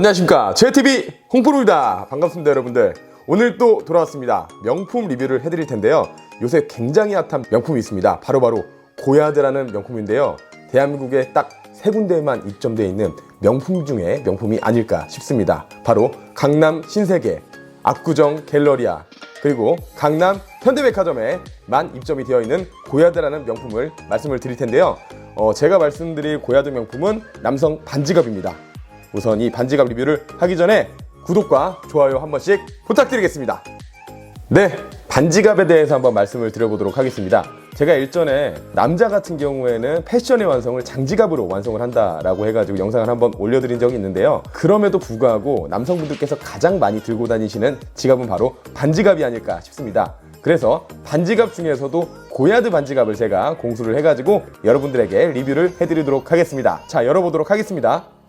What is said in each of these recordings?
안녕하십니까. 제TV 홍프로입니다. 반갑습니다 여러분들. 오늘 또 돌아왔습니다. 명품 리뷰를 해드릴 텐데요. 요새 굉장히 핫한 명품이 있습니다. 바로 바로 고야드라는 명품인데요. 대한민국에 딱 세 군데에만 입점되어 있는 명품 중에 명품이 아닐까 싶습니다. 바로 강남 신세계 압구정 갤러리아 그리고 강남 현대백화점에만 입점이 되어 있는 고야드라는 명품을 말씀을 드릴 텐데요. 어, 제가 말씀드릴 고야드 명품은 남성 반지갑입니다 우선 이 반지갑 리뷰를 하기 전에 구독과 좋아요 한 번씩 부탁드리겠습니다. 네, 반지갑에 대해서 한번 말씀을 드려보도록 하겠습니다. 제가 일전에 남자 같은 경우에는 패션의 완성을 장지갑으로 완성을 한다라고 해가지고 영상을 한번 올려드린 적이 있는데요. 그럼에도 불구하고 남성분들께서 가장 많이 들고 다니시는 지갑은 바로 반지갑이 아닐까 싶습니다. 그래서 반지갑 중에서도 고야드 반지갑을 제가 공수를 해가지고 여러분들에게 리뷰를 해드리도록 하겠습니다. 자, 열어보도록 하겠습니다.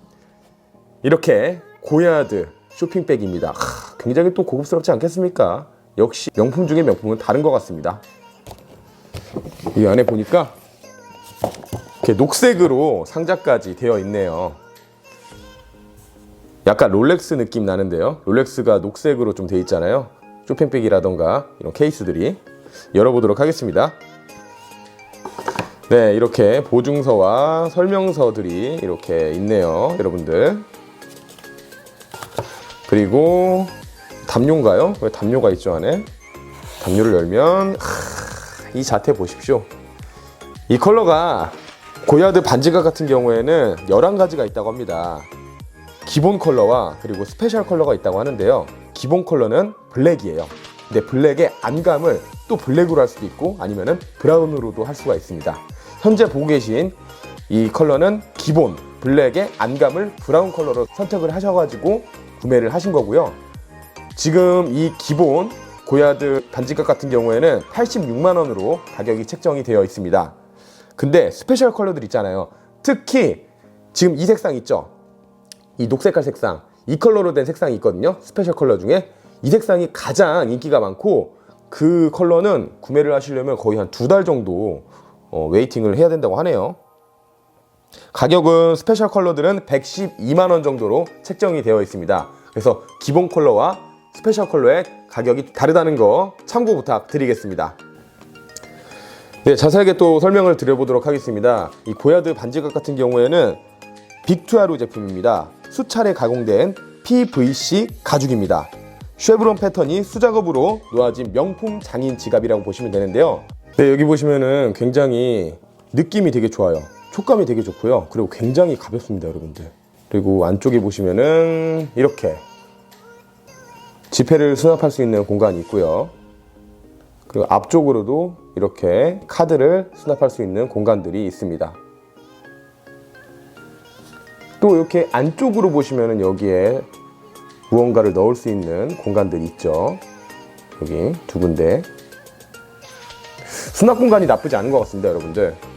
이렇게 고야드 쇼핑백입니다. 하, 굉장히 또 고급스럽지 않겠습니까? 역시 명품 중에 명품은 다른 것 같습니다. 이 안에 보니까 이렇게 녹색으로 상자까지 되어 있네요. 약간 롤렉스 느낌 나는데요. 롤렉스가 녹색으로 좀돼 있잖아요. 쇼핑백이라던가 이런 케이스들이 열어보도록 하겠습니다. 네, 이렇게 보증서와 설명서들이 이렇게 있네요, 여러분들. 그리고 담요인가요? 왜 담요가 있죠 안에? 담요를 열면 하, 이 자태 보십시오. 이 컬러가 고야드 반지갑 같은 경우에는 11가지가 있다고 합니다. 기본 컬러와 그리고 스페셜 컬러가 있다고 하는데요. 기본 컬러는 블랙이에요. 근데 블랙의 안감을 또 블랙으로 할 수도 있고 아니면은 브라운으로도 할 수가 있습니다. 현재 보고 계신 이 컬러는 기본 블랙의 안감을 브라운 컬러로 선택을 하셔가지고 구매를 하신 거고요. 지금 이 기본 고야드 반지갑 같은 경우에는 86만 원으로 가격이 책정이 되어 있습니다. 근데 스페셜 컬러들 있잖아요. 특히 지금 이 색상 있죠? 이 녹색깔 색상, 이 컬러로 된 색상이 있거든요. 스페셜 컬러 중에 이 색상이 가장 인기가 많고 그 컬러는 구매를 하시려면 거의 한 두 달 정도 어, 웨이팅을 해야 된다고 하네요. 가격은 스페셜 컬러들은 112만 원 정도로 책정이 되어 있습니다. 그래서 기본 컬러와 스페셜 컬러의 가격이 다르다는 거 참고 부탁드리겠습니다. 네, 자세하게 또 설명을 드려보도록 하겠습니다. 이 고야드 반지갑 같은 경우에는 빅투아루 제품입니다. 수차례 가공된 PVC 가죽입니다. 쉐브론 패턴이 수작업으로 놓아진 명품 장인 지갑이라고 보시면 되는데요. 네, 여기 보시면은 굉장히 느낌이 되게 좋아요. 촉감이 되게 좋고요. 그리고 굉장히 가볍습니다, 여러분들. 그리고 안쪽에 보시면은 이렇게 지폐를 수납할 수 있는 공간이 있고요. 그리고 앞쪽으로도 이렇게 카드를 수납할 수 있는 공간들이 있습니다. 또 이렇게 안쪽으로 보시면은 여기에 무언가를 넣을 수 있는 공간들이 있죠. 여기 두 군데. 수납 공간이 나쁘지 않은 것 같습니다, 여러분들.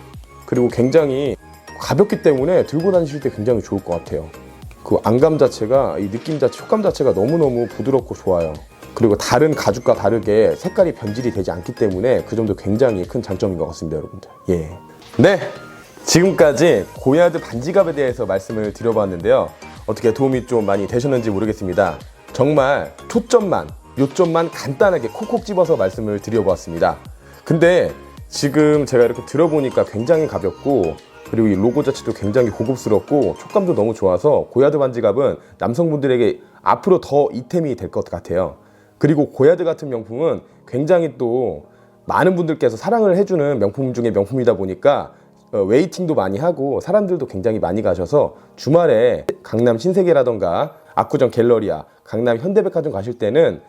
그리고 굉장히 가볍기 때문에 들고 다니실 때 굉장히 좋을 것 같아요. 그 안감 자체가 이 느낌 자체, 촉감 자체가 너무너무 부드럽고 좋아요. 그리고 다른 가죽과 다르게 색깔이 변질이 되지 않기 때문에 그 점도 굉장히 큰 장점인 것 같습니다, 여러분들. 예. 네. 지금까지 고야드 반지갑에 대해서 말씀을 드려봤는데요. 어떻게 도움이 좀 많이 되셨는지 모르겠습니다. 정말 초점만, 요점만 간단하게 콕콕 집어서 말씀을 드려보았습니다. 근데 지금 제가 이렇게 들어보니까 굉장히 가볍고 그리고 이 로고 자체도 굉장히 고급스럽고 촉감도 너무 좋아서 고야드 반지갑은 남성분들에게 앞으로 더 이템이 될 것 같아요. 그리고 고야드 같은 명품은 굉장히 또 많은 분들께서 사랑을 해주는 명품 중에 명품이다 보니까 어, 웨이팅도 많이 하고 사람들도 굉장히 많이 가셔서 주말에 강남 신세계라던가 압구정 갤러리아, 강남 현대백화점 가실 때는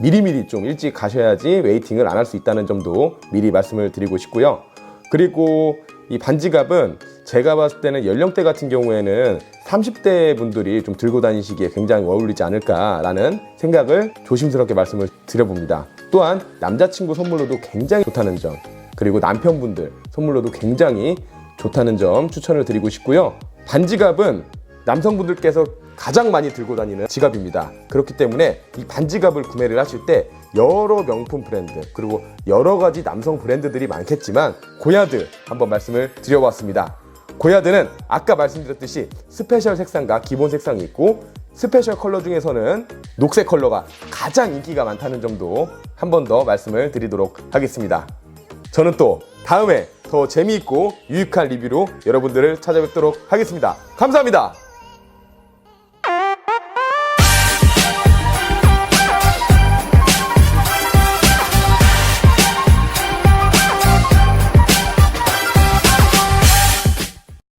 미리미리 좀 일찍 가셔야지 웨이팅을 안 할 수 있다는 점도 미리 말씀을 드리고 싶고요. 그리고 이 반지갑은 제가 봤을 때는 연령대 같은 경우에는 30대 분들이 좀 들고 다니시기에 굉장히 어울리지 않을까라는 생각을 조심스럽게 말씀을 드려봅니다. 또한 남자친구 선물로도 굉장히 좋다는 점, 그리고 남편분들 선물로도 굉장히 좋다는 점 추천을 드리고 싶고요. 반지갑은 남성분들께서 가장 많이 들고 다니는 지갑입니다. 그렇기 때문에 이 반지갑을 구매를 하실 때 여러 명품 브랜드 그리고 여러 가지 남성 브랜드들이 많겠지만 고야드 한번 말씀을 드려봤습니다. 고야드는 아까 말씀드렸듯이 스페셜 색상과 기본 색상이 있고 스페셜 컬러 중에서는 녹색 컬러가 가장 인기가 많다는 점도 한 번 더 말씀을 드리도록 하겠습니다. 저는 또 다음에 더 재미있고 유익한 리뷰로 여러분들을 찾아뵙도록 하겠습니다. 감사합니다.